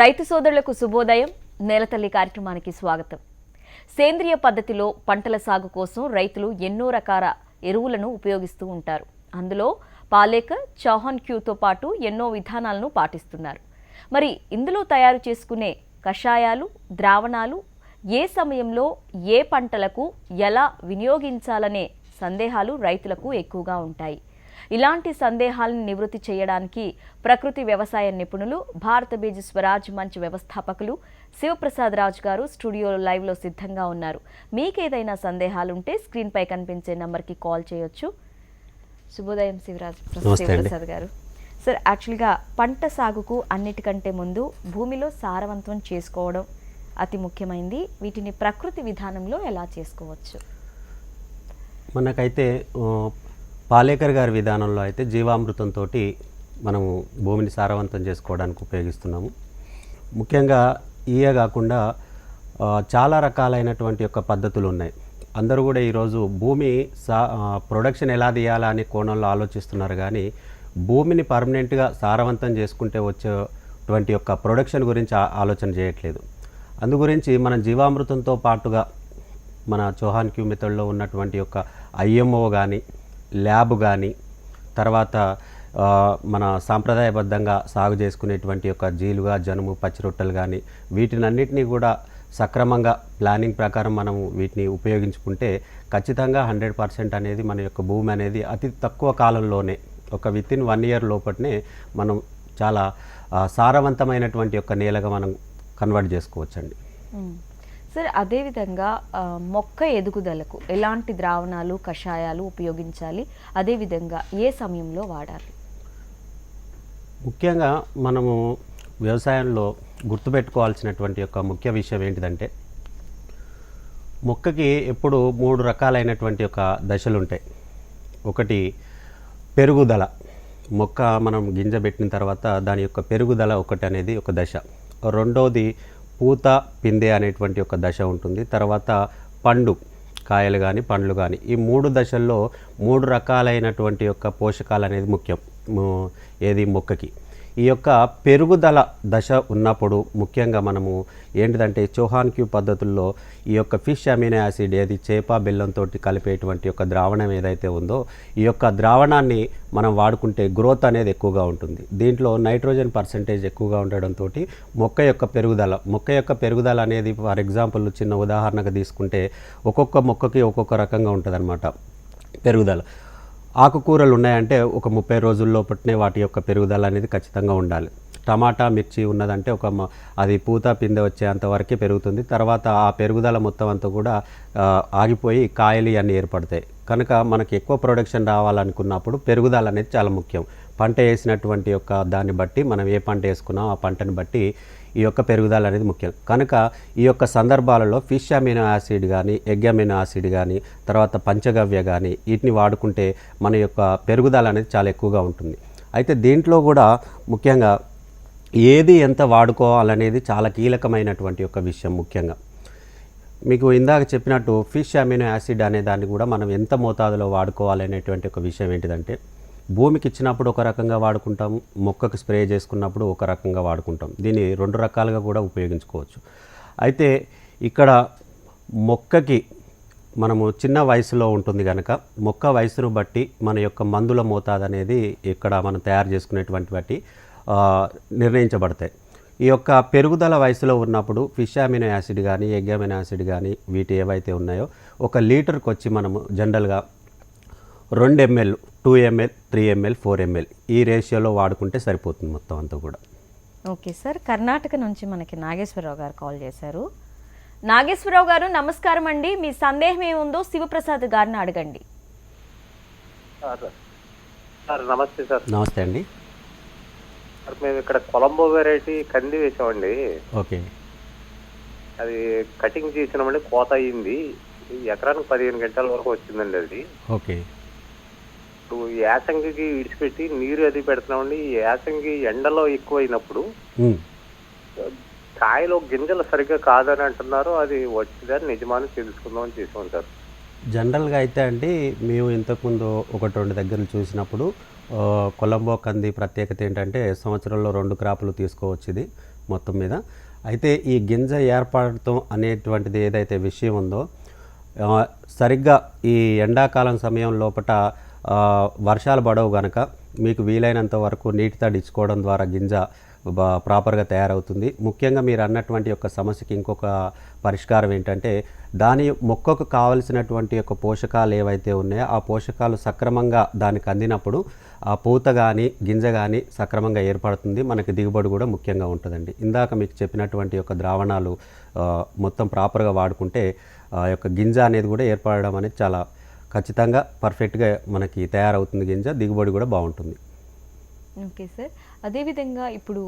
రైతు సోదరులకు శుభోదయం. నేలతల్లి కార్యక్రమానికి స్వాగతం. సేంద్రియ పద్ధతిలో పంటల సాగు కోసం రైతులు ఎన్నో రకాల ఎరువులను ఉపయోగిస్తూ ఉంటారు. అందులో పాలేకర్ చౌహాన్ క్యూతో పాటు ఎన్నో విధానాలను పాటిస్తున్నారు. మరి ఇందులో తయారు చేసుకునే కషాయాలు ద్రావణాలు ఏ సమయంలో ఏ పంటలకు ఎలా వినియోగించాలనే సందేహాలు రైతులకు ఎక్కువగా ఉంటాయి. ఇలాంటి సందేహాలను నివృత్తి చేయడానికి ప్రకృతి వ్యవసాయ నిపుణులు భారత బీజ్ స్వరాజ్ మంచ్ వ్యవస్థాపకులు శివప్రసాద్ రాజు గారు స్టూడియోలో లైవ్లో సిద్ధంగా ఉన్నారు. మీకేదైనా సందేహాలుంటే స్క్రీన్పై కనిపించే నంబర్కి కాల్ చేయొచ్చు. శుభోదయం శివరాజ్. శివప్రసాద్ గారు. సార్ యాక్చువల్గా పంట సాగుకు అన్నిటికంటే ముందు భూమిలో సారవంతం చేసుకోవడం అతి ముఖ్యమైనది వీటిని ప్రకృతి విధానంలో ఎలా చేసుకోవచ్చు? మనకైతే పాలేకర్ గారి విధానంలో అయితే జీవామృతంతో మనము భూమిని సారవంతం చేసుకోవడానికి ఉపయోగిస్తున్నాము. ముఖ్యంగా ఇయే కాకుండా చాలా రకాలైనటువంటి యొక్క పద్ధతులు ఉన్నాయి. అందరూ కూడా ఈరోజు భూమి సా ప్రొడక్షన్ ఎలా తీయాలా అనే కోణంలో ఆలోచిస్తున్నారు కానీ భూమిని పర్మనెంట్గా సారవంతం చేసుకుంటే వచ్చేటువంటి యొక్క ప్రొడక్షన్ గురించి ఆలోచన చేయట్లేదు. అందు గురించి మన జీవామృతంతో పాటుగా మన చౌహాన్ క్యూ మెథడ్లో ఉన్నటువంటి యొక్క ఐఎంఓ కానీ ల్యాబ్ కానీ తర్వాత మన సాంప్రదాయబద్ధంగా సాగు చేసుకునేటువంటి యొక్క జీలుగా జనుము పచ్చి రొట్టెలు కానీ వీటినన్నిటినీ కూడా సక్రమంగా ప్లానింగ్ ప్రకారం మనం వీటిని ఉపయోగించుకుంటే ఖచ్చితంగా హండ్రెడ్ పర్సెంట్ అనేది మన యొక్క భూమి అనేది అతి తక్కువ కాలంలోనే ఒక విత్ ఇన్ వన్ ఇయర్ లోపలనే మనం చాలా సారవంతమైనటువంటి యొక్క నేలగా మనం కన్వర్ట్ చేసుకోవచ్చండి. సార్ అదేవిధంగా మొక్క ఎదుగుదలకు ఎలాంటి ద్రావణాలు కషాయాలు ఉపయోగించాలి? అదేవిధంగా ఏ సమయంలో వాడాలి? ముఖ్యంగా మనము వ్యవసాయంలో గుర్తుపెట్టుకోవాల్సినటువంటి యొక్క ముఖ్య విషయం ఏంటిదంటే మొక్కకి ఎప్పుడు మూడు రకాలైనటువంటి ఒక దశలు ఉంటాయి ఒకటి పెరుగుదల. మొక్క మనం గింజ పెట్టిన తర్వాత దాని యొక్క పెరుగుదల ఒకటి అనేది ఒక దశ. రెండవది పూత పిందె అనేటువంటి ఒక దశ ఉంటుంది. తర్వాత పండు కాయలు కానీ పండ్లు కానీ ఈ మూడు దశల్లో మూడు రకాలైనటువంటి యొక్క పోషకాలు అనేది ముఖ్యం. ఏది? మొక్కకి. ఈ యొక్క పెరుగుదల దశ ఉన్నప్పుడు ముఖ్యంగా మనము ఏంటిదంటే చోహాన్ క్యూ పద్ధతుల్లో ఈ యొక్క ఫిష్ అమినో యాసిడ్ ఏది చేప బెల్లంతో కలిపేటువంటి యొక్క ద్రావణం ఏదైతే ఉందో ఈ యొక్క ద్రావణాన్ని మనం వాడుకుంటే గ్రోత్ అనేది ఎక్కువగా ఉంటుంది. దీంట్లో నైట్రోజన్ పర్సంటేజ్ ఎక్కువగా ఉండడంతో మొక్క యొక్క పెరుగుదల మొక్క యొక్క పెరుగుదల అనేది ఫర్ ఎగ్జాంపుల్ చిన్న ఉదాహరణగా తీసుకుంటే ఒక్కొక్క మొక్కకి ఒక్కొక్క రకంగా ఉంటుంది పెరుగుదల. ఆకుకూరలు ఉన్నాయంటే ఒక ముప్పై రోజుల్లో పట్టినే వాటి యొక్క పెరుగుదల అనేది ఖచ్చితంగా ఉండాలి. టమాటా మిర్చి ఉన్నదంటే ఒక అది పూత పిందె వచ్చేంత వరకే పెరుగుతుంది. తర్వాత ఆ పెరుగుదల మొత్తం అంతా కూడా ఆగిపోయి కాయలు అన్నీ ఏర్పడతాయి. కనుక మనకి ఎక్కువ ప్రొడక్షన్ రావాలనుకున్నప్పుడు పెరుగుదల అనేది చాలా ముఖ్యం. పంట వేసినటువంటి యొక్క దాన్ని బట్టి మనం ఏ పంట వేసుకున్నాం ఆ పంటని బట్టి ఈ యొక్క పెరుగుదల అనేది ముఖ్యం. కనుక ఈ యొక్క సందర్భాలలో ఫిష్ అమినో యాసిడ్ కానీ ఎగ్ అమినో యాసిడ్ కానీ తర్వాత పంచగవ్య కానీ వీటిని వాడుకుంటే మన యొక్క పెరుగుదల అనేది చాలా ఎక్కువగా ఉంటుంది. అయితే దీంట్లో కూడా ముఖ్యంగా ఏది ఎంత వాడుకోవాలనేది చాలా కీలకమైనటువంటి ఒక విషయం ముఖ్యంగా. మీకు ఇందాక చెప్పినట్టు ఫిష్ అమినో యాసిడ్ అనే దాన్ని కూడా మనం ఎంత మోతాదులో వాడుకోవాలనేటువంటి ఒక విషయం ఏంటిదంటే భూమికి ఇచ్చినప్పుడు ఒక రకంగా వాడుకుంటాం మొక్కకు స్ప్రే చేసుకున్నప్పుడు ఒక రకంగా వాడుకుంటాం. దీన్ని రెండు రకాలుగా కూడా ఉపయోగించుకోవచ్చు. అయితే ఇక్కడ మొక్కకి మనము చిన్న వయసులో ఉంటుంది కనుక మొక్క వయసును బట్టి మన యొక్క మందుల మోతాదు అనేది ఇక్కడ మనం తయారు చేసుకునేటువంటి బట్టి నిర్ణయించబడతాయి. ఈ యొక్క పెరుగుదల వయసులో ఉన్నప్పుడు ఫిష్ అమినో యాసిడ్ కానీ ఎగ్ అమినో యాసిడ్ కానీ వీటి ఏవైతే ఉన్నాయో ఒక లీటర్కి వచ్చి మనము జనరల్గా రెండు ML two ML three ML four ML ఈ రేషియోలో వాడుకుంటే సరిపోతుంది మొత్తం అంతా కూడా. Okay sir. కర్ణాటక నుంచి మనకి నాగేశ్వరరావు గారు కాల్ చేశారు. నాగేశ్వరరావు గారు నమస్కారం అండి. మీ సందేహం ఏముందో శివప్రసాద్ గారిని అడగండి. సార్ సార్ నమస్తే సార్. నమస్తే అండి. సార్ మేము ఇక్కడ కొలంబో వెరైటీ కంది వేసామండి. ఓకే. అది కటింగ్ చేసినామండి కోత అయ్యింది ఎకరానికి పదిహేను గంటల వరకు వచ్చిందండి అది. ఓకే. ఇప్పుడు యాసంగికి విడిచిపెట్టి నీరు అది పెడుతున్నామండి. ఈ యాసంగి ఎండలో ఎక్కువ అయినప్పుడు ఉమ్. కాయలో గింజలు సరిగ్గా కాదని అంటున్నారు. అది వచ్చిందని నిజమాని తెలుసుకుందామని చేసాం సార్ జనరల్గా అయితే అండి మేము ఇంతకుముందు ఒకటి రెండు దగ్గరలు చూసినప్పుడు కొలంబో కంది ప్రత్యేకత ఏంటంటే సంవత్సరంలో రెండు క్రాపులు తీసుకోవచ్చు ఇది మొత్తం మీద. అయితే ఈ గింజ ఏర్పడటం అనేటువంటిది ఏదైతే విషయం ఉందో సరిగ్గా ఈ ఎండాకాలం సమయం లోపట ఆ, వర్షాలు పడవు కనుక మీకు వీలైనంత వరకు నీటి తడి ఇచ్చుకోవడం ద్వారా గింజ బా- ప్రాపర్గా తయారవుతుంది. ముఖ్యంగా మీరు అన్నటువంటి యొక్క సమస్యకి ఇంకొక పరిష్కారం ఏంటంటే దాని మొక్కకు కావలసినటువంటి యొక్క పోషకాలు ఏవైతే ఉన్నాయో ఆ పోషకాలు సక్రమంగా దానికి అందినప్పుడు ఆ పూత కానీ గింజ కానీ సక్రమంగా ఏర్పడుతుంది. మనకి దిగుబడి కూడా ముఖ్యంగా ఉంటుందండి. ఇందాక మీకు చెప్పినటువంటి యొక్క ద్రావణాలు మొత్తం ప్రాపర్గా వాడుకుంటే ఆ యొక్క గింజ అనేది కూడా ఏర్పడడం అనేది చాలా ఖచ్చితంగా పర్ఫెక్ట్గా మనకి తయారవుతుంది గింజ దిగుబడి కూడా బాగుంటుంది. Okay sir. అదేవిధంగా ఇప్పుడు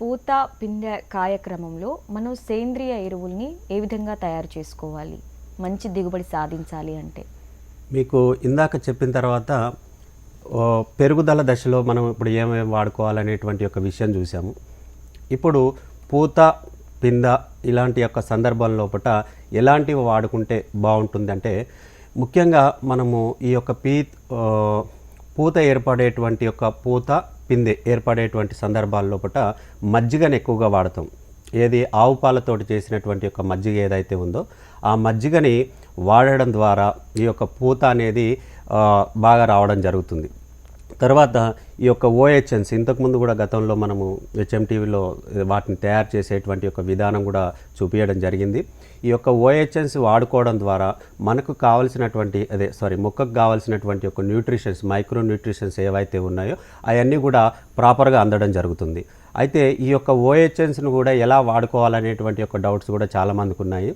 పూత పిందె కాయ క్రమంలో మనం సేంద్రియ ఎరువుల్ని ఏ విధంగా తయారు చేసుకోవాలి? మంచి దిగుబడి సాధించాలి అంటే. మీకు ఇందాక చెప్పిన తర్వాత పెరుగుదల దశలో మనం ఇప్పుడు ఏమేమి వాడుకోవాలనేటువంటి ఒక విషయం చూసాము. ఇప్పుడు పూత పింద ఇలాంటి యొక్క సందర్భం లోపల ఎలాంటివి వాడుకుంటే బాగుంటుందంటే ముఖ్యంగా మనము ఈ యొక్క పీ పూత ఏర్పడేటువంటి యొక్క పూత పిందె ఏర్పడేటువంటి సందర్భాల లోపల మజ్జిగను ఎక్కువగా వాడతాం. ఏది ఆవు పాలతోటి చేసినటువంటి యొక్క మజ్జిగ ఏదైతే ఉందో ఆ మజ్జిగని వాడడం ద్వారా ఈ యొక్క పూత అనేది బాగా రావడం జరుగుతుంది. తర్వాత ఈ యొక్క ఓహెచ్ఎన్స్ ఇంతకుముందు కూడా గతంలో మనము హెచ్ఎంటీవీలో వాటిని తయారు చేసేటువంటి యొక్క విధానం కూడా చూపించడం జరిగింది. ఈ యొక్క ఓహెచ్ఎన్స్ వాడుకోవడం ద్వారా మనకు కావలసినటువంటి అదే సారీ మొక్కకు కావాల్సినటువంటి యొక్క న్యూట్రిషన్స్ మైక్రో న్యూట్రిషన్స్ ఏవైతే ఉన్నాయో అవన్నీ కూడా ప్రాపర్గా అందడం జరుగుతుంది. అయితే ఈ యొక్క ఓహెచ్ఎన్స్ను కూడా ఎలా వాడుకోవాలనేటువంటి యొక్క డౌట్స్ కూడా చాలామందికి ఉన్నాయి.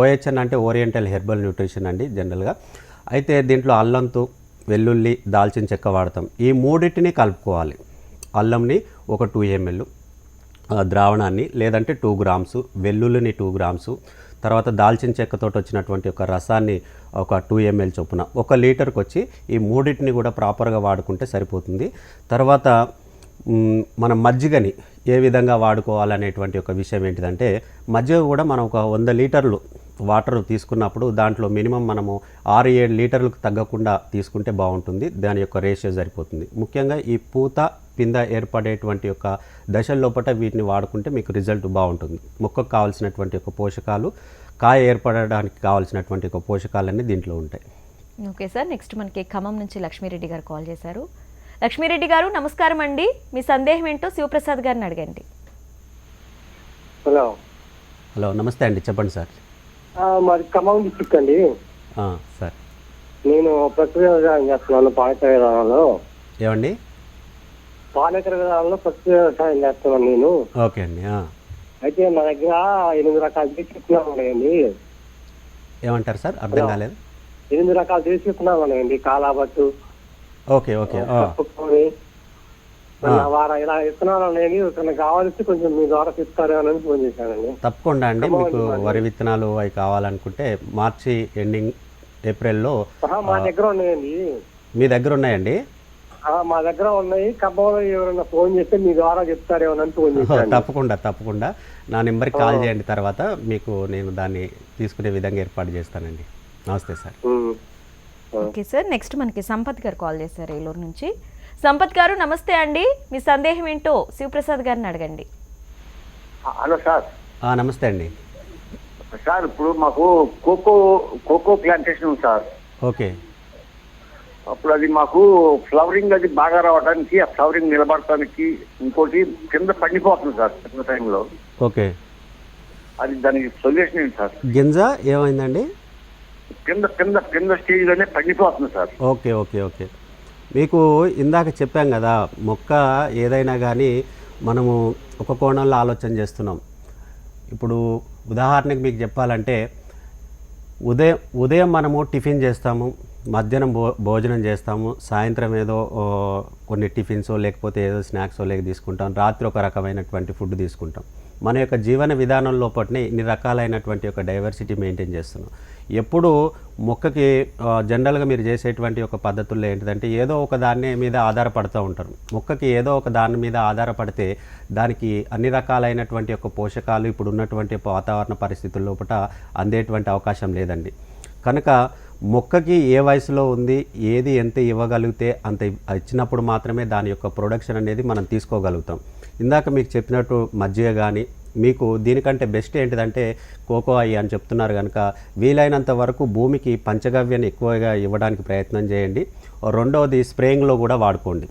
ఓహెచ్ఎన్ అంటే ఓరియంటల్ హెర్బల్ న్యూట్రిషన్ అండి జనరల్గా. అయితే దీంట్లో అల్లంతు వెల్లుల్లి దాల్చిన చెక్క వాడతాం. ఈ మూడింటిని కలుపుకోవాలి. అల్లంని ఒక టూ ఎంఎల్ ద్రావణాన్ని లేదంటే టూ గ్రామ్స్ వెల్లుల్లిని టూ గ్రామ్స్ తర్వాత దాల్చిన చెక్కతో వచ్చినటువంటి ఒక రసాన్ని ఒక టూ ఎంఎల్ చొప్పున ఒక లీటర్కి వచ్చి ఈ మూడింటిని కూడా ప్రాపర్గా వాడుకుంటే సరిపోతుంది. తర్వాత మనం మన మజ్జిగని ఏ విధంగా వాడుకోవాలనేటువంటి ఒక విషయం ఏంటిదంటే మజ్జిగ కూడా మనం ఒక వంద లీటర్లు వాటర్ తీసుకున్నప్పుడు దాంట్లో మినిమం మనము ఆరు ఏడు లీటర్లకు తగ్గకుండా తీసుకుంటే బాగుంటుంది. దాని యొక్క రేషియో సరిపోతుంది. ముఖ్యంగా ఈ పూత పింద ఏర్పడేటువంటి యొక్క దశల లోపల వీటిని వాడుకుంటే మీకు రిజల్ట్ బాగుంటుంది. మొక్కకు కావాల్సినటువంటి ఒక పోషకాలు కాయ ఏర్పడడానికి కావాల్సినటువంటి ఒక పోషకాలన్నీ దీంట్లో ఉంటాయి. ఓకే సార్ నెక్స్ట్ మనకి ఖమ్మం నుంచి లక్ష్మీరెడ్డి గారు కాల్ చేశారు. లక్ష్మీరెడ్డి గారు నమస్కారం అండి. మీ సందేహం ఏంటో శివప్రసాద్ గారిని అడగండి. హలో. హలో నమస్తే అండి. చెప్పండి సార్. మాది ఖమ్మం డిస్టిక్ అండి. సార్. నేను ప్రకృతి వ్యవసాయం చేస్తున్నాను పాలకర విధానంలో. ఏమండి? పాలకర విధానంలో ప్రకృతి వ్యవసాయం చేస్తున్నాను నేను. ఓకే అండి. అయితే మా దగ్గర ఎనిమిది రకాల దేశీ విత్తనాలు ఉన్నాయండి. ఏమంటారు సార్? అర్థం కాలేదు. ఎనిమిది రకాల దేశీ విత్తనాలు ఉన్నాయండి. కాలాబట్టు ఓకే ఓకే వార ఇలా విత్తనాలు ఉన్నాయండి ఇక్కడ కావాల్సి కొంచెం మీ ద్వారా చెప్తారు అని ఫోన్ చేశానండి తప్పకుండా అండి. మీకు వరి విత్తనాలు అవి కావాలనుకుంటే మార్చి ఎండింగ్ ఏప్రిల్లో మా దగ్గర ఉన్నాయండి. మీ దగ్గర ఉన్నాయండి? ఆ, మా దగ్గర ఉన్నాయి. ఖమ్మంలో ఎవరైనా ఫోన్ చేస్తే మీ ద్వారా చెప్తారేమో అని ఫోన్ చేశాను తప్పకుండా తప్పకుండా. నా నెంబర్కి కాల్ చేయండి తర్వాత. మీకు నేను దాన్ని తీసుకునే విధంగా ఏర్పాటు చేస్తానండి. నమస్తే సార్. ఓకే సార్ నెక్స్ట్ మనకి సంపత్ గారు కాల్ చేశారు ఏలూరు నుంచి. సంపత్ గారు నమస్తే అండి. మీ సందేహం ఏంటో శివప్రసాద్ గారిని అడగండి. Hello sir. ఆ, నమస్తే అండి. సార్ ఇప్పుడు మాకు కోకో కోకో ప్లాంటేషన్ ఉంది సార్. ఓకే. అప్పుడు అది మాకు ఫ్లవరింగ్ అది బాగా రావడానికి ఆ ఫ్లవరింగ్ నిలబడటానికి ఇంకోటి కింద పండిపోతుంది సార్ చిన్న టైంలో. ఓకే. అది దానికి సొల్యూషన్ ఏంటి సార్? గింజ ఏమైందండి? కింద కింద కింద స్టేజ్లోనే పండిపోతుంది సార్. Okay okay okay. మీకు ఇందాక చెప్పాం కదా మొక్క ఏదైనా కానీ మనము ఒక కోణంలో ఆలోచన చేస్తున్నాం. ఇప్పుడు ఉదాహరణకి మీకు చెప్పాలంటే ఉదయం ఉదయం మనము టిఫిన్ చేస్తాము మధ్యాహ్నం భో భోజనం చేస్తాము సాయంత్రం ఏదో కొన్ని టిఫిన్సో లేకపోతే ఏదో స్నాక్సో లేక తీసుకుంటాం రాత్రి ఒక రకమైనటువంటి ఫుడ్ తీసుకుంటాం. మన యొక్క జీవన విధానం లోపలనే ఇన్ని రకాలైనటువంటి ఒక డైవర్సిటీ మెయింటైన్ చేస్తున్నాం. ఎప్పుడు మొక్కకి జనరల్గా మీరు చేసేటువంటి ఒక పద్ధతుల్లో ఏంటిదంటే ఏదో ఒక దాని మీద ఆధారపడుతూ ఉంటారు. మొక్కకి ఏదో ఒక దాని మీద ఆధారపడితే దానికి అన్ని రకాలైనటువంటి ఒక పోషకాలు ఇప్పుడు ఉన్నటువంటి వాతావరణ పరిస్థితుల లోపల అందేటువంటి అవకాశం లేదండి. కనుక మొక్కకి ఏ వయసులో ఉంది ఏది ఎంత ఇవ్వగలిగితే అంత ఇచ్చినప్పుడు మాత్రమే దాని యొక్క ప్రొడక్షన్ అనేది మనం తీసుకోగలుగుతాం. ఇందాక మీకు చెప్పినట్టు మజ్జిగ కానీ మీకు దీనికంటే బెస్ట్ ఏంటిదంటే కోకో అయ్యి అని చెప్తున్నారు కనుక వీలైనంత వరకు భూమికి పంచగవ్యాన్ని ఎక్కువగా ఇవ్వడానికి ప్రయత్నం చేయండి. రెండవది స్ప్రేయింగ్లో కూడా వాడుకోండి.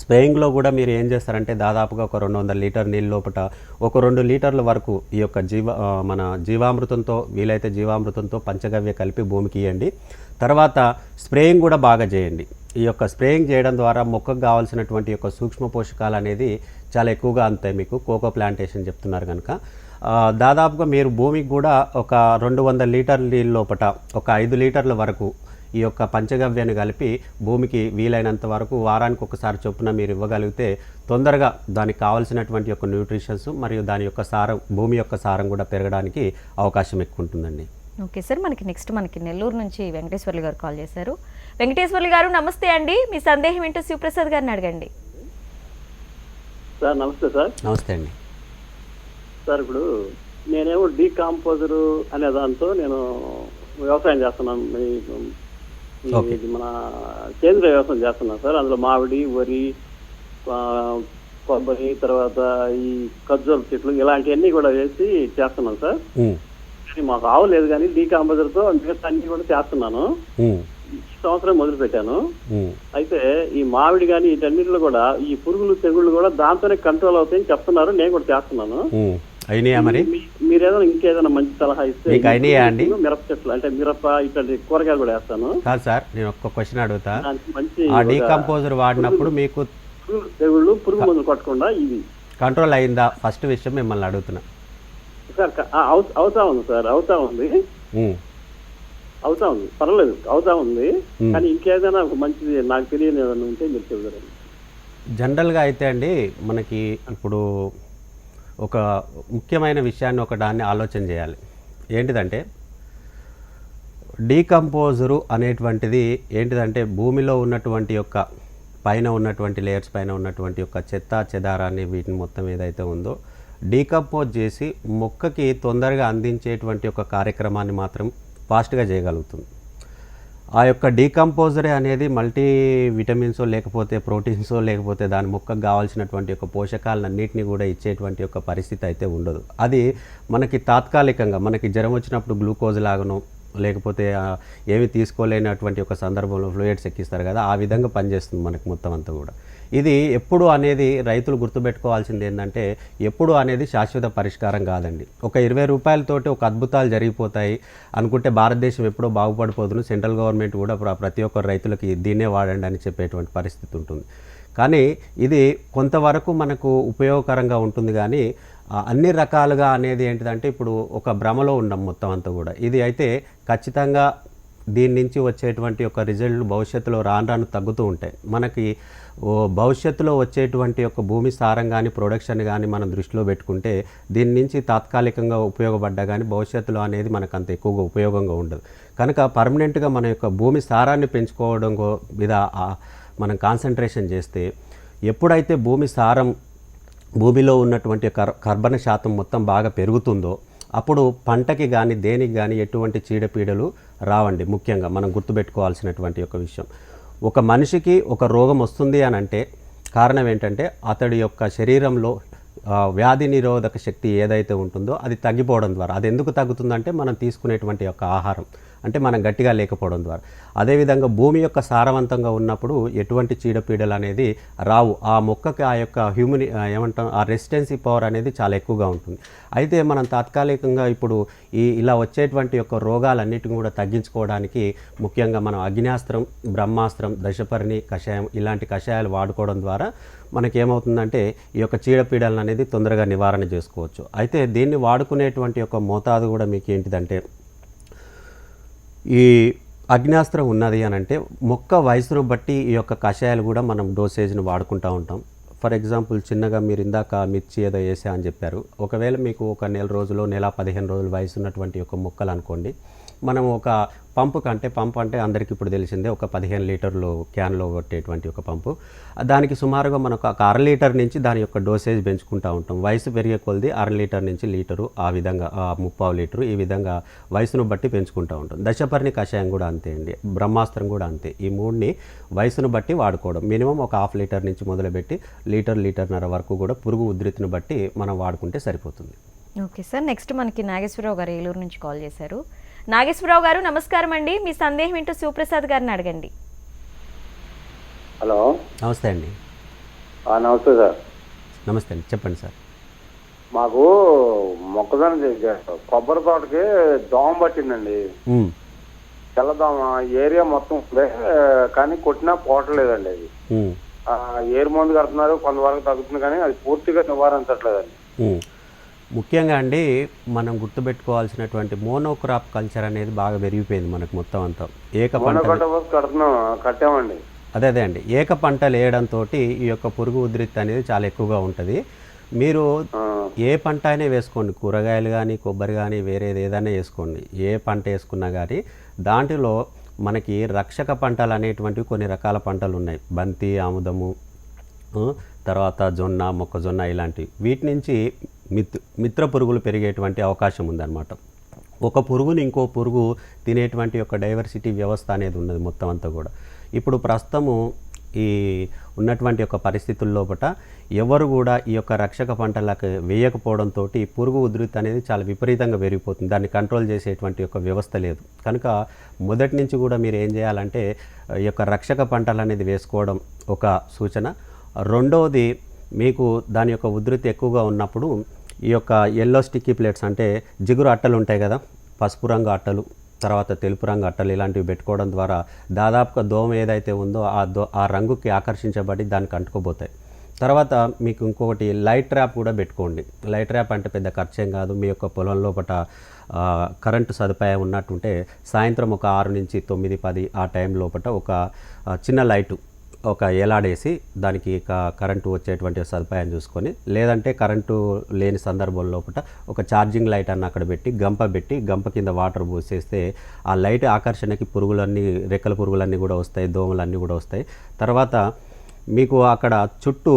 స్ప్రేయింగ్లో కూడా మీరు ఏం చేస్తారంటే దాదాపుగా ఒక రెండు వందల లీటర్ నీళ్ళ లోపల ఒక రెండు లీటర్ల వరకు ఈ యొక్క జీవ మన జీవామృతంతో వీలైతే జీవామృతంతో పంచగవ్య కలిపి భూమికి ఇవ్వండి తర్వాత స్ప్రేయింగ్ కూడా బాగా చేయండి. ఈ యొక్క స్ప్రేయింగ్ చేయడం ద్వారా మొక్కకు కావాల్సినటువంటి యొక్క సూక్ష్మ పోషకాలు అనేది చాలా ఎక్కువగా అందుతాయి మీకు. కోకో ప్లాంటేషన్ చెప్తున్నారు కనుక దాదాపుగా మీరు భూమికి కూడా ఒక రెండు వందల లీటర్ల నీళ్ళ లోపల ఒక ఐదు లీటర్ల వరకు ఈ యొక్క పంచగవ్యాన్ని కలిపి భూమికి వీలైనంత వరకు వారానికి ఒకసారి చొప్పున మీరు ఇవ్వగలిగితే తొందరగా దానికి కావాల్సినటువంటి యొక్క న్యూట్రిషన్స్ మరియు దాని యొక్క సారం భూమి యొక్క సారం కూడా పెరగడానికి అవకాశం ఎక్కువ ఉంటుందండి. ఓకే సార్ మనకి నెక్స్ట్ మనకి నెల్లూరు నుంచి వెంకటేశ్వర్లు గారు కాల్ చేశారు. వెంకటేశ్వర్లు గారు నమస్తే అండి. మీ సందేహం ఏంటో శివప్రసాద్ గారిని అడగండి. సార్ నమస్తే సార్. నమస్తే అండి. సార్ ఇప్పుడు నేనేమో డీకాంపోజరు అనే దాంతో నేను వ్యవసాయం చేస్తున్నాను. ఇది మన సేంద్రియ వ్యవసాయం చేస్తున్నాను సార్. అందులో మామిడి వరి కొబ్బరి తర్వాత ఈ ఖర్జూర చెట్లు ఇలాంటివన్నీ కూడా వేసి చేస్తున్నాను సార్. కానీ మాకు ఆవు లేదు కానీ డీకాంపోజర్తో మిగతా అన్ని కూడా చేస్తున్నాను. సంవత్సరం మొదలు పెట్టాను. అయితే ఈ మామిడి కానీ వీటన్నిటిలో కూడా ఈ పురుగులు తెగుళ్ళు కూడా దాంతోనే కంట్రోల్ అవుతాయని చెప్తున్నారు. నేను కూడా చేస్తున్నాను. అయినాయా మరి? మీరేదైనా ఇంకేదైనా మంచి సలహా ఇస్తే మీకు అయినాయా అండి? మిరప చెట్లు అంటే మిరప ఇట్లాంటి కూరగాయలు కూడా వేస్తాను. కాదు సార్ నేను ఒక్క క్వశ్చన్ అడుగుతా. మంచి ఆ ఒక డీకంపోజర్ వాడినప్పుడు మీకు తెగుళ్ళు పురుగు మందులు కొట్టకుండా ఇవి. కంట్రోల్ అయిందా? ఫస్ట్ విషయం మిమ్మల్ని అడుగుతున్నా. సార్ అవుతా ఉంది సార్ అవుతా ఉంది. అవుతా ఉంది. పర్వాలేదు అవుతా ఉంది. కానీ ఇంకేదైనా ఒక మంచిది నాకు తెలియని ఏదైనా ఉంటే మీరు చెబుతారు జనరల్గా అయితే అండి మనకి ఇప్పుడు ఒక ముఖ్యమైన విషయాన్ని ఒక దాన్ని ఆలోచన చేయాలి. ఏంటిదంటే డీకంపోజరు అనేటువంటిది ఏంటిదంటే భూమిలో ఉన్నటువంటి యొక్క పైన ఉన్నటువంటి లేయర్స్ పైన ఉన్నటువంటి యొక్క చెత్త చెదారాన్ని వీటిని మొత్తం ఏదైతే ఉందో డీకంపోజ్ చేసి మొక్కకి తొందరగా అందించేటువంటి ఒక కార్యక్రమాన్ని మాత్రం ఫాస్ట్గా చేయగలుగుతుంది. ఆ యొక్క డీకంపోజరే అనేది మల్టీ విటమిన్స్ లేకపోతే ప్రోటీన్సో లేకపోతే దాని మొక్కకు కావాల్సినటువంటి యొక్క పోషకాలన్నింటినీ కూడా ఇచ్చేటువంటి యొక్క పరిస్థితి అయితే ఉండదు. అది మనకి తాత్కాలికంగా మనకి జ్వరం వచ్చినప్పుడు గ్లూకోజ్ లాగను లేకపోతే ఏమి తీసుకోలేనటువంటి ఒక సందర్భంలో ఫ్లూయిడ్స్ ఎక్కిస్తారు కదా ఆ విధంగా పనిచేస్తుంది మనకి మొత్తం అంతా కూడా. ఇది ఎప్పుడు అనేది రైతులు గుర్తుపెట్టుకోవాల్సింది ఏంటంటే ఎప్పుడు అనేది శాశ్వత పరిష్కారం కాదండి. ఒక ఇరవై రూపాయలతోటి ఒక అద్భుతాలు జరిగిపోతాయి అనుకుంటే భారతదేశం ఎప్పుడో బాగుపడిపోతుంది సెంట్రల్ గవర్నమెంట్ కూడా ప్ర- ప్రతి ఒక్క రైతులకి దీన్నే వాడండి అని చెప్పేటువంటి పరిస్థితి ఉంటుంది. కానీ ఇది కొంతవరకు మనకు ఉపయోగకరంగా ఉంటుంది కానీ అన్ని రకాలుగా అనేది ఏంటిదంటే ఇప్పుడు ఒక భ్రమలో ఉన్నాం మొత్తం అంతా కూడా. ఇది అయితే ఖచ్చితంగా దీని నుంచి వచ్చేటువంటి ఒక రిజల్ట్ భవిష్యత్తులో రాను రాను తగ్గుతూ ఉంటాయి. మనకి భవిష్యత్తులో వచ్చేటువంటి యొక్క భూమి సారం కానీ ప్రొడక్షన్ కానీ మనం దృష్టిలో పెట్టుకుంటే దీని నుంచి తాత్కాలికంగా ఉపయోగపడ్డా కానీ భవిష్యత్తులో అనేది మనకు అంత ఎక్కువగా ఉపయోగంగా ఉండదు. కనుక పర్మనెంట్గా మన యొక్క భూమి సారాన్ని పెంచుకోవడం మీద మనం కాన్సన్ట్రేషన్ చేస్తే ఎప్పుడైతే భూమి సారం భూమిలో ఉన్నటువంటి కర్ కర్బన శాతం మొత్తం బాగా పెరుగుతుందో అప్పుడు పంటకి కానీ దేనికి కానీ ఎటువంటి చీడపీడలు రావండి ముఖ్యంగా మనం గుర్తుపెట్టుకోవాల్సినటువంటి ఒక విషయం. ఒక మనిషికి ఒక రోగం వస్తుంది అని అంటే కారణం ఏంటంటే అతడి యొక్క శరీరంలో వ్యాధి నిరోధక శక్తి ఏదైతే ఉంటుందో అది తగ్గిపోవడం ద్వారా. అది ఎందుకు తగ్గుతుందంటే మనం తీసుకునేటువంటి యొక్క ఆహారం. అంటే మనం గట్టిగా లేకపోవడం ద్వారా. అదేవిధంగా భూమి యొక్క సారవంతంగా ఉన్నప్పుడు ఎటువంటి చీడపీడలు అనేది రావు. ఆ మొక్కకి ఆ యొక్క హ్యూమిని ఏమంటాం ఆ రెసిస్టెన్సీ పవర్ అనేది చాలా ఎక్కువగా ఉంటుంది. అయితే మనం తాత్కాలికంగా ఇప్పుడు ఈ ఇలా వచ్చేటువంటి యొక్క రోగాలన్నిటిని కూడా తగ్గించుకోవడానికి ముఖ్యంగా మనం అగ్నియాస్త్రం బ్రహ్మాస్త్రం దశపరిణి కషాయం ఇలాంటి కషాయాలు వాడుకోవడం ద్వారా మనకేమవుతుందంటే ఈ యొక్క చీడపీడలను అనేది తొందరగా నివారణ చేసుకోవచ్చు. అయితే దీన్ని వాడుకునేటువంటి యొక్క మోతాదు కూడా మీకు ఏంటిదంటే ఈ అగ్నాస్త్రం ఉన్నది అని అంటే మొక్క వయసును బట్టి ఈ యొక్క కషాయాలు కూడా మనం డోసేజ్ని వాడుకుంటూ ఉంటాం. ఫర్ ఎగ్జాంపుల్ చిన్నగా మీరు ఇందాక మిర్చి ఏదో వేసా అని చెప్పారు. ఒకవేళ మీకు ఒక నెల రోజులు నెల పదిహేను రోజులు వయసు ఉన్నటువంటి ఒక మొక్కలు అనుకోండి మనం ఒక పంపు కంటే పంపు అంటే అందరికీ ఇప్పుడు తెలిసిందే ఒక పదిహేను లీటర్లు క్యాన్లో కొట్టేటువంటి ఒక పంపు. దానికి సుమారుగా మనకు ఒక అర లీటర్ నుంచి దాని యొక్క డోసేజ్ పెంచుకుంటూ ఉంటాం. వయసు పెరిగే కొలది అర లీటర్ నుంచి లీటరు ఆ విధంగా ముప్పావు లీటరు ఈ విధంగా వయసును బట్టి పెంచుకుంటూ ఉంటాం. దశపర్ణి కషాయం కూడా అంతే అండి బ్రహ్మాస్త్రం కూడా అంతే. ఈ మూడుని వయసును బట్టి వాడుకోవడం. మినిమం ఒక హాఫ్ లీటర్ నుంచి మొదలుపెట్టి లీటర్ లీటర్న్నర వరకు కూడా పురుగు ఉధృతిని బట్టి మనం వాడుకుంటే సరిపోతుంది. ఓకే సార్ నెక్స్ట్ మనకి నాగేశ్వరరావు గారు ఏలూరు నుంచి కాల్ చేశారు. నాగేశ్వరరావు గారు నమస్కారం అండి. మీ సందేహం ఏంటో శివప్రసాద్ గారిని అడగండి. హలో. నమస్తే అండి. నమస్తే సార్. నమస్తే అండి. చెప్పండి సార్. మాకు మొక్కజొన్న చేశారు కొబ్బరి తోటకి దోమ పట్టిందండి. తెల్లదోమ ఏరియా మొత్తం ఉంది కానీ కొట్టినా పోవట్లేదండి అది. ఏరు మందు కడుతున్నారు కొంతవరకు తగ్గుతుంది కానీ అది పూర్తిగా నివారించట్లేదండి. ముఖ్యంగా అండి మనం గుర్తుపెట్టుకోవాల్సినటువంటి మోనోక్రాప్ కల్చర్ అనేది బాగా పెరిగిపోయింది మనకు మొత్తం అంతా. ఏక కట్టామండి. అదే అదే అండి. ఏక పంటలు వేయడంతో ఈ యొక్క పురుగు ఉధృతి అనేది చాలా ఎక్కువగా ఉంటుంది. మీరు ఏ పంట అయినా వేసుకోండి. కూరగాయలు కానీ కొబ్బరి కానీ వేరేది ఏదైనా వేసుకోండి. ఏ పంట వేసుకున్నా కానీ దాంట్లో మనకి రక్షక పంటలు అనేటువంటివి కొన్ని రకాల పంటలు ఉన్నాయి. బంతి ఆముదము తర్వాత జొన్న మొక్కజొన్న ఇలాంటివి. వీటి నుంచి మిత్ మిత్ర పురుగులు పెరిగేటువంటి అవకాశం ఉందన్నమాట. ఒక పురుగుని ఇంకో పురుగు తినేటువంటి ఒక డైవర్సిటీ వ్యవస్థ అనేది ఉన్నది మొత్తం అంతా కూడా. ఇప్పుడు ప్రస్తుతము ఈ ఉన్నటువంటి యొక్క పరిస్థితుల్లోపట ఎవరు కూడా ఈ యొక్క రక్షక పంటలకు వేయకపోవడంతో పురుగు ఉధృతి అనేది చాలా విపరీతంగా పెరిగిపోతుంది. దాన్ని కంట్రోల్ చేసేటువంటి ఒక వ్యవస్థ లేదు. కనుక మొదటి నుంచి కూడా మీరు ఏం చేయాలంటే ఈ యొక్క రక్షక పంటలు అనేది వేసుకోవడం ఒక సూచన. రెండవది మీకు దాని యొక్క ఉధృతి ఎక్కువగా ఉన్నప్పుడు ఈ యొక్క ఎల్లో స్టిక్కీ ప్లేట్స్ అంటే జిగురు అట్టలు ఉంటాయి కదా పసుపు రంగు అట్టలు తర్వాత తెలుపు రంగు అట్టలు ఇలాంటివి పెట్టుకోవడం ద్వారా దాదాపుగా దోమ ఏదైతే ఉందో ఆ దో ఆ రంగుకి ఆకర్షించబడి దానికి అంటుకోబోతాయి తర్వాత మీకు ఇంకొకటి లైట్ ర్యాప్ కూడా పెట్టుకోండి. లైట్ ర్యాప్ అంటే పెద్ద ఖర్చేం కాదు. మీ యొక్క పొలం లోపల కరెంటు సదుపాయం ఉన్నట్టుంటే సాయంత్రం ఒక ఆరు నుంచి తొమ్మిది పది ఆ టైం లోపల ఒక చిన్న లైటు ఒక ఏలాడేసి దానికి క- కరెంటు వచ్చేటువంటి సదుపాయం చూసుకొని లేదంటే కరెంటు లేని సందర్భం లోపల ఒక ఛార్జింగ్ లైట్ అన్న అక్కడ పెట్టి గంప పెట్టి గంప కింద వాటర్ పోసేస్తే ఆ లైట్ ఆకర్షణకి పురుగులన్నీ రెక్కల పురుగులన్నీ కూడా వస్తాయి దోమలన్నీ కూడా వస్తాయి. తర్వాత మీకు అక్కడ చుట్టూ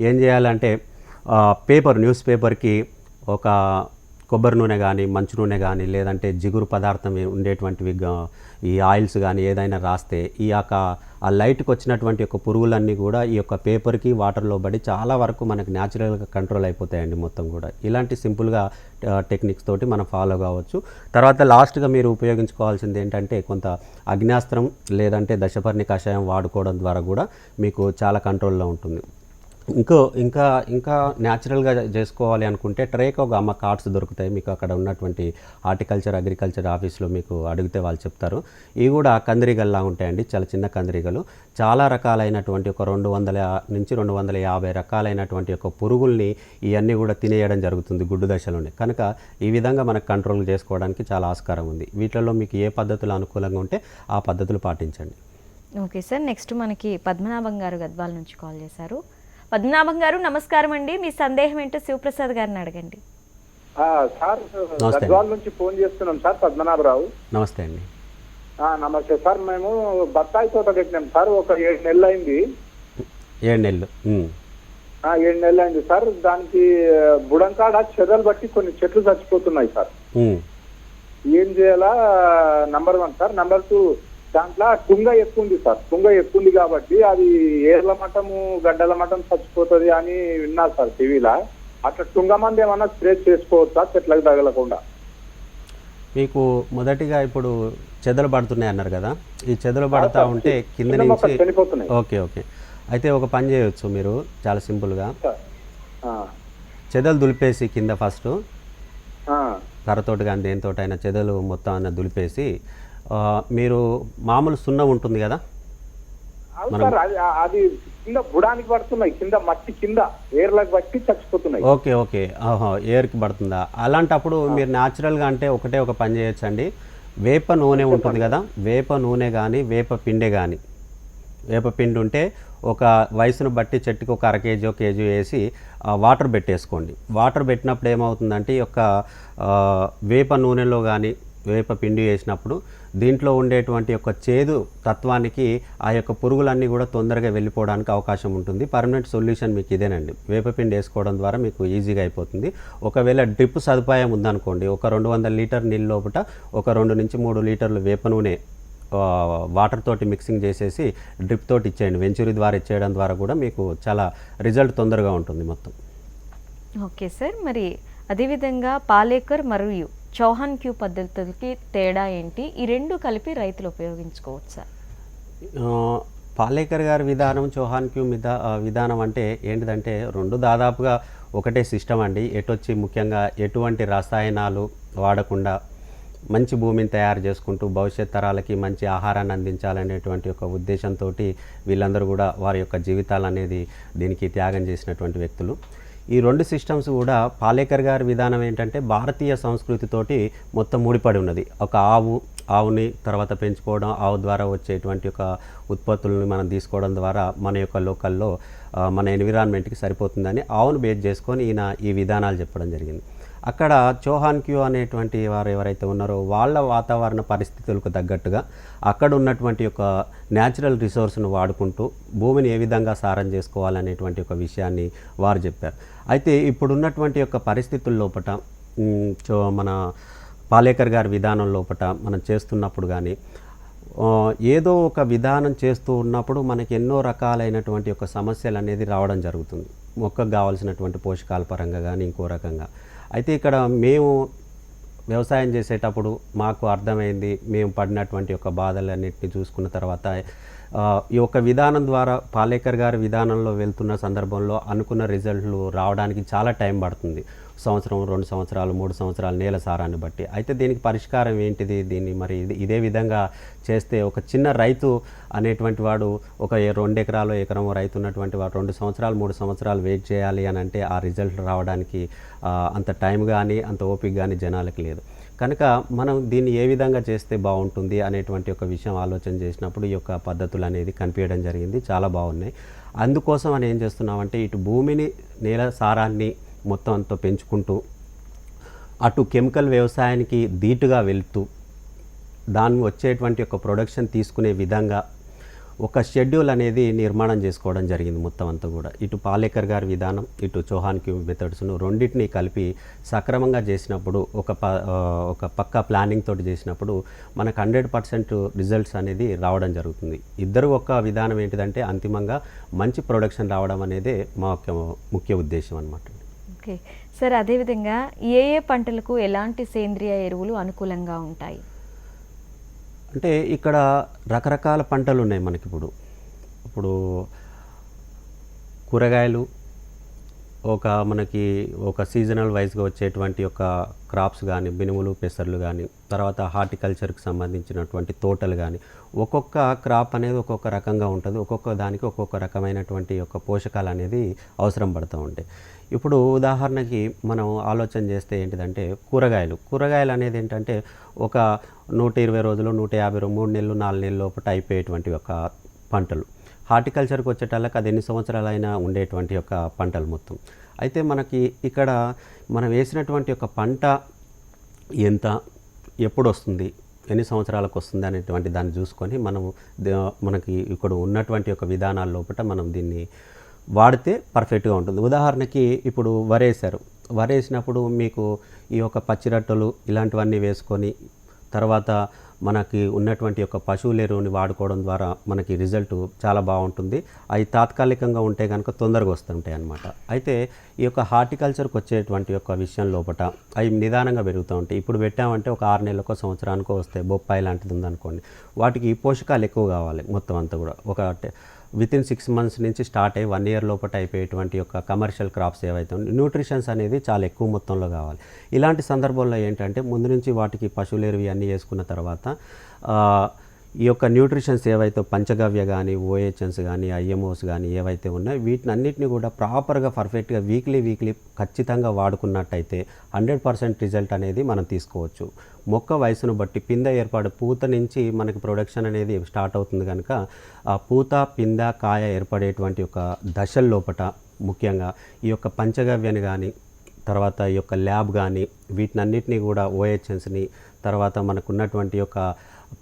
ఏం చేయాలంటే పేపర్ న్యూస్ పేపర్కి ఒక కొబ్బరి నూనె కానీ మంచు నూనె కానీ లేదంటే జిగురు పదార్థం ఉండేటువంటివి ఈ ఆయిల్స్ కానీ ఏదైనా రాస్తే ఈ యొక్క ఆ లైట్కి వచ్చినటువంటి యొక్క పురుగులన్నీ కూడా ఈ యొక్క పేపర్కి వాటర్లో పడి చాలా వరకు మనకు న్యాచురల్గా కంట్రోల్ అయిపోతాయండి మొత్తం కూడా. ఇలాంటి సింపుల్గా టెక్నిక్స్ తోటి మనం ఫాలో కావచ్చు. తర్వాత లాస్ట్గా మీరు ఉపయోగించుకోవాల్సింది ఏంటంటే కొంత అగ్నాస్త్రం లేదంటే దశపర్ణి కషాయం వాడుకోవడం ద్వారా కూడా మీకు చాలా కంట్రోల్లో ఉంటుంది. ఇంకో ఇంకా ఇంకా న్యాచురల్గా చేసుకోవాలి అనుకుంటే ట్రేక్ ఒక అమ్మ కార్డ్స్ దొరుకుతాయి. మీకు అక్కడ ఉన్నటువంటి హార్టికల్చర్ అగ్రికల్చర్ ఆఫీస్లో మీకు అడిగితే వాళ్ళు చెప్తారు. ఇవి కూడా కందిరీగల్లా ఉంటాయండి చాలా చిన్న కందిరీగలు. చాలా రకాలైనటువంటి ఒక రెండు వందల నుంచి రెండు వందల యాభై రకాలైనటువంటి ఒక పురుగుల్ని ఇవన్నీ కూడా తినేయడం జరుగుతుంది గుడ్డు దశలోనే. కనుక ఈ విధంగా మనకు కంట్రోల్ చేసుకోవడానికి చాలా ఆస్కారం ఉంది. వీటిలో మీకు ఏ పద్ధతులు అనుకూలంగా ఉంటే ఆ పద్ధతులు పాటించండి. ఓకే సార్ నెక్స్ట్ మనకి పద్మనాభం గారు గద్వాల నుంచి కాల్ చేశారు. పద్మనాభం గారు నమస్కారం అండి. మీ సందేహం ఏంటో శివప్రసాద్ గారిని అడగండి. ఆ, సార్ నమస్తే. గద్వాల నుంచి ఫోన్ చేస్తున్నాం సార్ పద్మనాభరావు. నమస్తే అండి. ఆ, నమస్తే సార్ మేము బత్తాయి తోట పెట్టినాం సార్ ఒక ఏడు నెలలు అయింది. ఏడు నెలలు ఏడు నెలలు అయింది సార్ దానికి బుడంకాడ చెదలు బట్టి కొన్ని చెట్లు చచ్చిపోతున్నాయి సార్. ఏం చేయాలా number one sir number two దాంట్లో తుంగ ఎక్కువ ఉంది సార్. తుంగ ఎక్కువ ఉంది కాబట్టి అది ఏర్ల మఠము గడ్డల మఠం చచ్చిపోతుంది అని విన్నా సార్ టీవీలో. అట్లా తుంగ మంది ఏమన్నా స్ప్రే చేసుకోవచ్చా? చెట్లకు తగలకుండా. మీకు మొదటిగా ఇప్పుడు చెదలు పడుతున్నాయి అన్నారు కదా. ఈ చెదలు పడతా ఉంటే కింద నుంచి చనిపోతున్నాయి. Okay okay. అయితే ఒక పని చేయొచ్చు మీరు చాలా సింపుల్గా. చెదలు దులిపేసి కింద ఫస్ట్. ఆ, కర్రతోటి కానీ దేనితోటైనా చెదలు మొత్తం అన్న దులిపేసి మీరు మామూలు సున్నం ఉంటుంది కదా? అది కింద బుడానికి పడుతున్నాయి కింద మట్టి కింద బట్టి చచ్చిపోతున్నాయి. Okay okay. ఆహా ఎయిర్కి పడుతుందా? అలాంటప్పుడు మీరు న్యాచురల్గా అంటే ఒకటే ఒక పని చేయొచ్చండి. వేప నూనె ఉంటుంది కదా? వేప నూనె కానీ వేప పిండి కానీ వేప పిండి ఉంటే ఒక వయసును బట్టి చెట్టుకి ఒక అర కేజీ కేజీ వేసి వాటర్ పెట్టేసుకోండి. వాటర్ పెట్టినప్పుడు ఏమవుతుందంటే ఈ యొక్క వేప నూనెలో కానీ వేప పిండి వేసినప్పుడు దీంట్లో ఉండేటువంటి యొక్క చేదు తత్వానికి ఆ యొక్క పురుగులన్నీ కూడా తొందరగా వెళ్ళిపోవడానికి అవకాశం ఉంటుంది. పర్మనెంట్ సొల్యూషన్ మీకు ఇదేనండి. వేపపిండి వేసుకోవడం ద్వారా మీకు ఈజీగా అయిపోతుంది. ఒకవేళ డ్రిప్ సదుపాయం ఉందనుకోండి ఒక రెండు వందల లీటర్ నీళ్ళ లోపల ఒక రెండు నుంచి మూడు లీటర్లు వేప నూనె వాటర్ తోటి మిక్సింగ్ చేసేసి డ్రిప్ తోటి ఇచ్చేయండి. వెంచురీ ద్వారా ఇచ్చేయడం ద్వారా కూడా మీకు చాలా రిజల్ట్ తొందరగా ఉంటుంది మొత్తం. Okay sir. మరి అదేవిధంగా పాలేకర్ మరియు చౌహాన్ క్యూ పద్ధతులకి తేడా ఏంటి? ఈ రెండు కలిపి రైతులు ఉపయోగించుకోవచ్చు? సార్ పాలేకర్ గారి విధానం చౌహాన్ క్యూ విధా విధానం అంటే ఏంటిదంటే రెండు దాదాపుగా ఒకటే సిస్టమ్ అండి. ఎటొచ్చి ముఖ్యంగా ఎటువంటి రసాయనాలు వాడకుండా మంచి భూమిని తయారు చేసుకుంటూ భవిష్యత్ తరాలకి మంచి ఆహారాన్ని అందించాలనేటువంటి ఒక ఉద్దేశంతో వీళ్ళందరూ కూడా వారి యొక్క జీవితాలు అనేది దీనికి త్యాగం చేసినటువంటి వ్యక్తులు. ఈ రెండు సిస్టమ్స్ కూడా పాలేకర్ గారి విధానం ఏంటంటే భారతీయ సంస్కృతితోటి మొత్తం ముడిపడి ఉన్నది. ఒక ఆవు ఆవుని తర్వాత పెంచుకోవడం ఆవు ద్వారా వచ్చేటువంటి ఒక ఉత్పత్తులను మనం తీసుకోవడం ద్వారా మన యొక్క లోకల్లో మన ఎన్విరాన్మెంట్కి సరిపోతుందని ఆవును బేస్ చేసుకొని ఈయన ఈ విధానాలు చెప్పడం జరిగింది. అక్కడ చోహాన్ క్యూ అనేటువంటి వారు ఎవరైతే ఉన్నారో వాళ్ళ వాతావరణ పరిస్థితులకు తగ్గట్టుగా అక్కడ ఉన్నటువంటి ఒక న్యాచురల్ రిసోర్స్ను వాడుకుంటూ భూమిని ఏ విధంగా సారం చేసుకోవాలనేటువంటి ఒక విషయాన్ని వారు చెప్పారు. అయితే ఇప్పుడున్నటువంటి యొక్క పరిస్థితుల లోపల చో మన పాలేకర్ గారి విధానం లోపట మనం చేస్తున్నప్పుడు కానీ ఏదో ఒక విధానం చేస్తూ ఉన్నప్పుడు మనకి ఎన్నో రకాలైనటువంటి ఒక సమస్యలు అనేది రావడం జరుగుతుంది. మొక్కకు కావాల్సినటువంటి పోషకాల పరంగా కానీ ఇంకో రకంగా. అయితే ఇక్కడ మేము వ్యవసాయం చేసేటప్పుడు మాకు అర్థమైంది మేము పడినటువంటి యొక్క బాధలన్నింటినీ చూసుకున్న తర్వాత ఈ యొక్క విధానం ద్వారా పాలేకర్ గారి విధానంలో వెళ్తున్న సందర్భంలో అనుకున్న రిజల్ట్లు రావడానికి చాలా టైం పడుతుంది. సంవత్సరం రెండు సంవత్సరాలు మూడు సంవత్సరాలు నేల సారాన్ని బట్టి. అయితే దీనికి పరిష్కారం ఏంటిది? దీన్ని మరి ఇది ఇదే విధంగా చేస్తే ఒక చిన్న రైతు అనేటువంటి వాడు ఒక రెండు ఎకరాలు ఎకరం రైతు ఉన్నటువంటి వాడు రెండు సంవత్సరాలు మూడు సంవత్సరాలు వెయిట్ చేయాలి అని అంటే ఆ రిజల్ట్ రావడానికి అంత టైం కానీ అంత ఓపిక కానీ జనాలకి లేదు. కనుక మనం దీన్ని ఏ విధంగా చేస్తే బాగుంటుంది అనేటువంటి ఒక విషయం ఆలోచన చేసినప్పుడు ఈ యొక్క పద్ధతులు అనేది కనిపించడం జరిగింది. చాలా బాగున్నాయి. అందుకోసం అని ఏం చేస్తున్నామంటే ఇటు భూమిని నేల సారాన్ని మొత్తం అంతా పెంచుకుంటూ అటు కెమికల్ వ్యవసాయానికి ధీటుగా వెళుతూ దాన్ని వచ్చేటువంటి ఒక ప్రొడక్షన్ తీసుకునే విధంగా ఒక షెడ్యూల్ అనేది నిర్మాణం చేసుకోవడం జరిగింది మొత్తం అంతా కూడా. ఇటు పాలేకర్ గారి విధానం ఇటు చౌహాన్ క్యూ మెథడ్స్ను రెండింటిని కలిపి సక్రమంగా చేసినప్పుడు ఒక ప ఒక పక్క ప్లానింగ్ తోటి చేసినప్పుడు మనకు హండ్రెడ్ పర్సెంట్ రిజల్ట్స్ అనేది రావడం జరుగుతుంది. ఇద్దరు ఒక విధానం ఏంటిదంటే అంతిమంగా మంచి ప్రొడక్షన్ రావడం అనేదే మా ముఖ్య ఉద్దేశం అనమాట ఓకే. సార్ అదేవిధంగా ఏ ఏ పంటలకు ఎలాంటి సేంద్రియ ఎరువులు అనుకూలంగా ఉంటాయి? అంటే ఇక్కడ రకరకాల పంటలు ఉన్నాయి మనకి ఇప్పుడు. ఇప్పుడు కూరగాయలు ఒక మనకి ఒక సీజనల్ వైజ్గా వచ్చేటువంటి ఒక క్రాప్స్ కానీ మినుములు పెసర్లు కానీ తర్వాత హార్టికల్చర్కి సంబంధించినటువంటి తోటలు కానీ ఒక్కొక్క క్రాప్ అనేది ఒక్కొక్క రకంగా ఉంటుంది. ఒక్కొక్క దానికి ఒక్కొక్క రకమైనటువంటి యొక్క పోషకాలు అనేది అవసరం పడుతూ ఉంటాయి. ఇప్పుడు ఉదాహరణకి మనం ఆలోచన చేస్తే ఏంటిదంటే కూరగాయలు. కూరగాయలు అనేది ఏంటంటే ఒక నూట ఇరవై రోజులు నూట యాభై మూడు నెలలు నాలుగు నెలల లోపల అయిపోయేటువంటి ఒక పంటలు. హార్టికల్చర్కి వచ్చేటాలకు అది ఎన్ని సంవత్సరాలైనా ఉండేటువంటి ఒక పంటలు మొత్తం. అయితే మనకి ఇక్కడ మనం వేసినటువంటి ఒక పంట ఎంత ఎప్పుడు వస్తుంది ఎన్ని సంవత్సరాలకు వస్తుంది అనేటువంటి దాన్ని చూసుకొని మనం మనకి ఇక్కడ ఉన్నటువంటి ఒక విధానాల లోపల మనం దీన్ని వాడితే పర్ఫెక్ట్గా ఉంటుంది. ఉదాహరణకి ఇప్పుడు వరేసారు. వరేసినప్పుడు మీకు ఈ యొక్క పచ్చిరట్టలు ఇలాంటివన్నీ వేసుకొని తర్వాత మనకి ఉన్నటువంటి యొక్క పశువుల ఎరువుని వాడుకోవడం ద్వారా మనకి రిజల్ట్ చాలా బాగుంటుంది. అవి తాత్కాలికంగా ఉంటే కనుక తొందరగా వస్తుంటాయి అన్నమాట. అయితే ఈ యొక్క హార్టికల్చర్కి వచ్చేటువంటి యొక్క విషయం లోపల అవి నిదానంగా పెరుగుతూ ఉంటాయి. ఇప్పుడు పెట్టామంటే ఒక ఆరు నెలలకో సంవత్సరానికో వస్తాయి బొప్పాయి లాంటిది ఉందనుకోండి వాటికి పోషకాలు ఎక్కువ కావాలి మొత్తం అంతా కూడా. ఒక విత్ ఇన్ సిక్స్ మంత్స్ నుంచి స్టార్ట్ అయ్యి వన్ ఇయర్ లోపల అయిపోయేటువంటి యొక్క కమర్షియల్ క్రాప్స్ ఏవైతే న్యూట్రిషన్స్ అనేది చాలా ఎక్కువ మొత్తంలో కావాలి. ఇలాంటి సందర్భంలో ఏంటంటే ముందు నుంచి వాటికి పశువులు ఎరువు అన్నీ వేసుకున్న తర్వాత ఈ యొక్క న్యూట్రిషన్స్ ఏవైతే పంచగవ్య కానీ ఓహెచ్ఎన్స్ కానీ ఐఎంఓస్ కానీ ఏవైతే ఉన్నాయో వీటిని అన్నిటిని కూడా ప్రాపర్గా పర్ఫెక్ట్గా వీక్లీ వీక్లీ ఖచ్చితంగా వాడుకున్నట్టయితే హండ్రెడ్ పర్సెంట్ రిజల్ట్ అనేది మనం తీసుకోవచ్చు. మొక్క వయసును బట్టి పింద ఏర్పాటు పూత నుంచి మనకి ప్రొడక్షన్ అనేది స్టార్ట్ అవుతుంది కనుక ఆ పూత పింద కాయ ఏర్పడేటువంటి ఒక దశల్లోపట ముఖ్యంగా ఈ యొక్క పంచగవ్యని కానీ తర్వాత ఈ యొక్క ల్యాబ్ కానీ వీటినన్నిటినీ కూడా ఓహెచ్ఎన్స్ని తర్వాత మనకున్నటువంటి యొక్క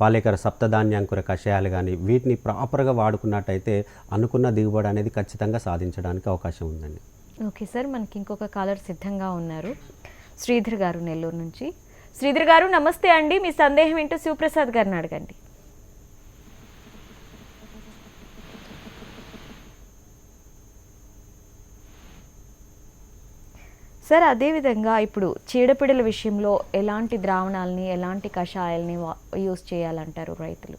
పాలేకర సప్తధాన్యాంకుర కషాయాలు కానీ వీటిని ప్రాపర్గా వాడుకున్నట్టయితే అనుకున్న దిగుబడి అనేది ఖచ్చితంగా సాధించడానికి అవకాశం ఉందండి. ఓకే సార్ మనకి ఇంకొక కాలర్ సిద్ధంగా ఉన్నారు. శ్రీధర్ గారు నెల్లూరు నుంచి. శ్రీధర్ గారు నమస్తే అండి. మీ సందేహం ఏంటో శివప్రసాద్ గారిని అడగండి. సార్ అదేవిధంగా ఇప్పుడు చీడపీడల విషయంలో ఎలాంటి ద్రావణాలని ఎలాంటి కషాయాలని యూస్ చేయాలంటారు రైతులు?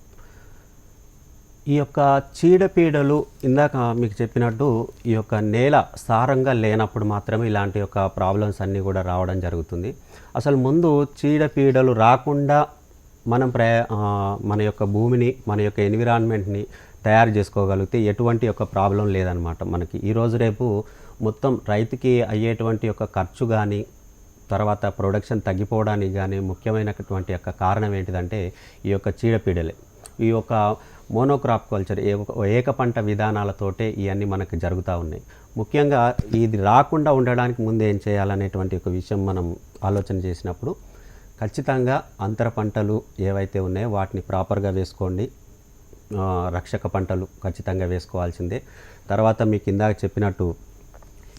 ఈ యొక్క చీడపీడలు ఇందాక మీకు చెప్పినట్టు ఈ యొక్క నేల సారంగా లేనప్పుడు మాత్రమే ఇలాంటి యొక్క ప్రాబ్లమ్స్ అన్నీ కూడా రావడం జరుగుతుంది. అసలు ముందు చీడపీడలు రాకుండా మనం ప్రయా మన యొక్క భూమిని మన యొక్క ఎన్విరాన్మెంట్ని తయారు చేసుకోగలిగితే ఎటువంటి యొక్క ప్రాబ్లం లేదనమాట మనకి. ఈరోజు రేపు మొత్తం రైతుకి అయ్యేటువంటి యొక్క ఖర్చు కానీ తర్వాత ప్రొడక్షన్ తగ్గిపోవడానికి కానీ ముఖ్యమైనటువంటి యొక్క కారణం ఏంటిదంటే ఈ యొక్క చీడపీడలే. ఈ యొక్క మోనోక్రాప్ కల్చర్ ఏ ఏక పంట విధానాలతోటే ఇవన్నీ మనకు జరుగుతూ ఉన్నాయి. ముఖ్యంగా ఇది రాకుండా ఉండడానికి ముందు ఏం చేయాలనేటువంటి ఒక విషయం మనం ఆలోచన చేసినప్పుడు ఖచ్చితంగా అంతర పంటలు ఏవైతే ఉన్నాయో వాటిని ప్రాపర్గా వేసుకోండి. రక్షక పంటలు ఖచ్చితంగా వేసుకోవాల్సిందే. తర్వాత మీకు ఇందాక చెప్పినట్టు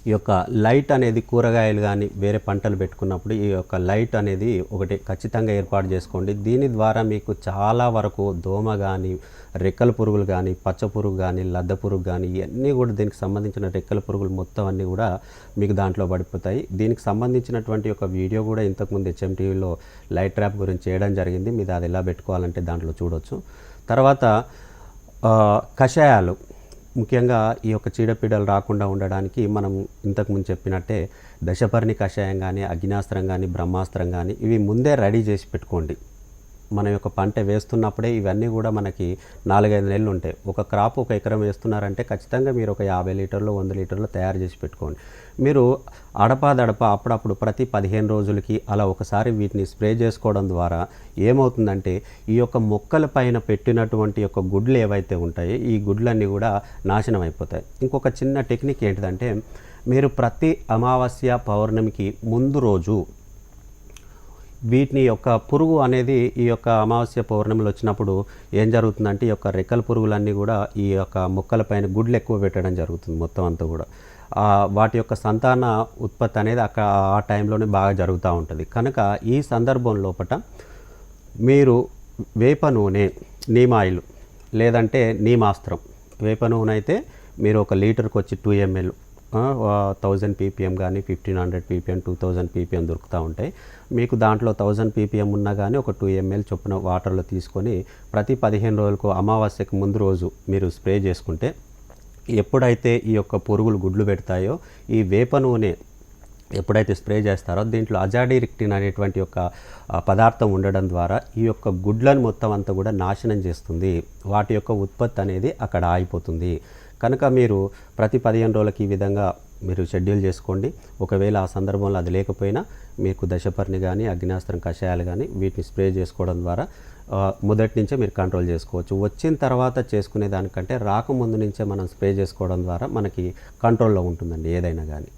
ఈ యొక్క లైట్ అనేది కూరగాయలు కానీ వేరే పంటలు పెట్టుకున్నప్పుడు ఈ యొక్క లైట్ అనేది ఒకటి ఖచ్చితంగా ఏర్పాటు చేసుకోండి. దీని ద్వారా మీకు చాలా వరకు దోమ కానీ రెక్కల పురుగులు కానీ పచ్చ పురుగు కానీ లద్ద పురుగు కానీ ఇవన్నీ కూడా దీనికి సంబంధించిన రెక్కల పురుగులు మొత్తం అన్నీ కూడా మీకు దాంట్లో పడిపోతాయి. దీనికి సంబంధించినటువంటి ఒక వీడియో కూడా ఇంతకుముందు హెచ్ఎంటీవీలో లైట్ ట్రాప్ గురించి చేయడం జరిగింది. మీరు అది ఎలా పెట్టుకోవాలంటే దాంట్లో చూడొచ్చు. తర్వాత కషాయాలు. ముఖ్యంగా ఈ యొక్క చీడపీడలు రాకుండా ఉండడానికి మనం ఇంతకుముందు చెప్పినట్టే దశపర్ణి కషాయం కానీ అగ్నాస్త్రం కానీ బ్రహ్మాస్త్రం కానీ ఇవి ముందే రెడీ చేసి పెట్టుకోండి. మన యొక్క పంట వేస్తున్నప్పుడే ఇవన్నీ కూడా మనకి నాలుగైదు నెలలు ఉంటాయి. ఒక క్రాప్ ఒక ఎకరం వేస్తున్నారంటే ఖచ్చితంగా మీరు ఒక యాభై లీటర్లు వంద లీటర్లు తయారు చేసి పెట్టుకోండి. మీరు అడపాదడప అప్పుడప్పుడు ప్రతి పదిహేను రోజులకి అలా ఒకసారి వీటిని స్ప్రే చేసుకోవడం ద్వారా ఏమవుతుందంటే ఈ యొక్క మొక్కల పైన పెట్టినటువంటి యొక్క గుడ్లు ఏవైతే ఉంటాయో ఈ గుడ్లన్నీ కూడా నాశనం అయిపోతాయి. ఇంకొక చిన్న టెక్నిక్ ఏంటిదంటే మీరు ప్రతి అమావాస్య పౌర్ణమికి ముందు రోజు వీటిని యొక్క పురుగు అనేది ఈ యొక్క అమావాస్య పౌర్ణమిలో వచ్చినప్పుడు ఏం జరుగుతుందంటే ఈ యొక్క రెక్కల పురుగులన్నీ కూడా ఈ యొక్క మొక్కలపైన గుడ్లు ఎక్కువ పెట్టడం జరుగుతుంది మొత్తం అంతా కూడా. వాటి యొక్క సంతాన ఉత్పత్తి అనేది అక్కడ ఆ టైంలోనే బాగా జరుగుతూ ఉంటుంది. కనుక ఈ సందర్భం లోపల మీరు వేప నూనె నీమాయిల్ లేదంటే నీమాస్త్రం వేప నూనె అయితే మీరు ఒక లీటర్కి వచ్చి టూ ఎంఎల్ థౌజండ్ పీపీఎం కానీ fifteen hundred PPM two thousand PPM దొరుకుతూ ఉంటాయి. మీకు దాంట్లో థౌజండ్ పీపీఎం ఉన్నా కానీ ఒక టూ ఎంఎల్ చొప్పున వాటర్లో తీసుకొని ప్రతి పదిహేను రోజులకు అమావాస్యకు ముందు రోజు మీరు స్ప్రే చేసుకుంటే ఎప్పుడైతే ఈ యొక్క పురుగులు గుడ్లు పెడతాయో ఈ వేప నూనె ఎప్పుడైతే స్ప్రే చేస్తారో దీంట్లో అజాడిరిక్టిన్ అనేటువంటి యొక్క పదార్థం ఉండడం ద్వారా ఈ యొక్క గుడ్లను మొత్తం అంతా కూడా నాశనం చేస్తుంది. వాటి యొక్క ఉత్పత్తి అనేది అక్కడ ఆగిపోతుంది. కనుక మీరు ప్రతి పదిహేను రోజులకి ఈ విధంగా మీరు షెడ్యూల్ చేసుకోండి. ఒకవేళ ఆ సందర్భంలో అది లేకపోయినా మీకు దశపర్ణి కానీ అగ్నాస్త్రం కషాయాలు కానీ వీటిని స్ప్రే చేసుకోవడం ద్వారా మొదటి నుంచే మీరు కంట్రోల్ చేసుకోవచ్చు. వచ్చిన తర్వాత చేసుకునే దానికంటే రాకముందు నుంచే మనం స్ప్రే చేసుకోవడం ద్వారా మనకి కంట్రోల్లో ఉంటుందండి ఏదైనా కానీ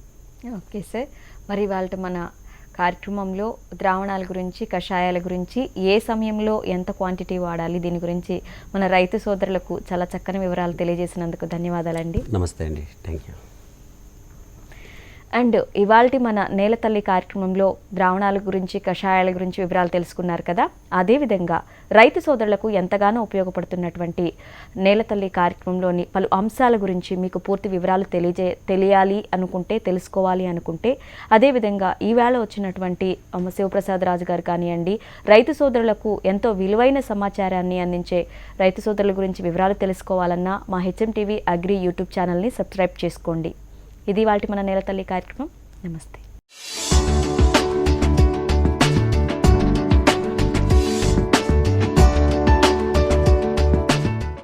ఓకే సార్. మరి వాళ్ళ మన కార్యక్రమంలో ద్రావణాల గురించి కషాయాల గురించి ఏ సమయంలో ఎంత క్వాంటిటీ వాడాలి దీని గురించి మన రైతు సోదరులకు చాలా చక్కని వివరాలు తెలియజేసినందుకు ధన్యవాదాలండి. నమస్తే అండి. థ్యాంక్ యూ అండ్ ఇవాల్టి మన నేల తల్లి కార్యక్రమంలో ద్రావణాల గురించి కషాయాల గురించి వివరాలు తెలుసుకున్నారు కదా? అదేవిధంగా రైతు సోదరులకు ఎంతగానో ఉపయోగపడుతున్నటువంటి నేల తల్లి కార్యక్రమంలోని పలు అంశాల గురించి మీకు పూర్తి వివరాలు తెలియజే తెలియాలి అనుకుంటే తెలుసుకోవాలి అనుకుంటే అదేవిధంగా ఈవేళ వచ్చినటువంటి శివప్రసాద్ రాజు గారు కానివ్వండి రైతు సోదరులకు ఎంతో విలువైన సమాచారాన్ని అందించే రైతు సోదరుల గురించి వివరాలు తెలుసుకోవాలన్నా మా హెచ్ఎం టీవీ అగ్రి యూట్యూబ్ ఛానల్ని సబ్స్క్రైబ్ చేసుకోండి. ఇది వాటి మన నేలతల్లి కార్యక్రమం. నమస్తే.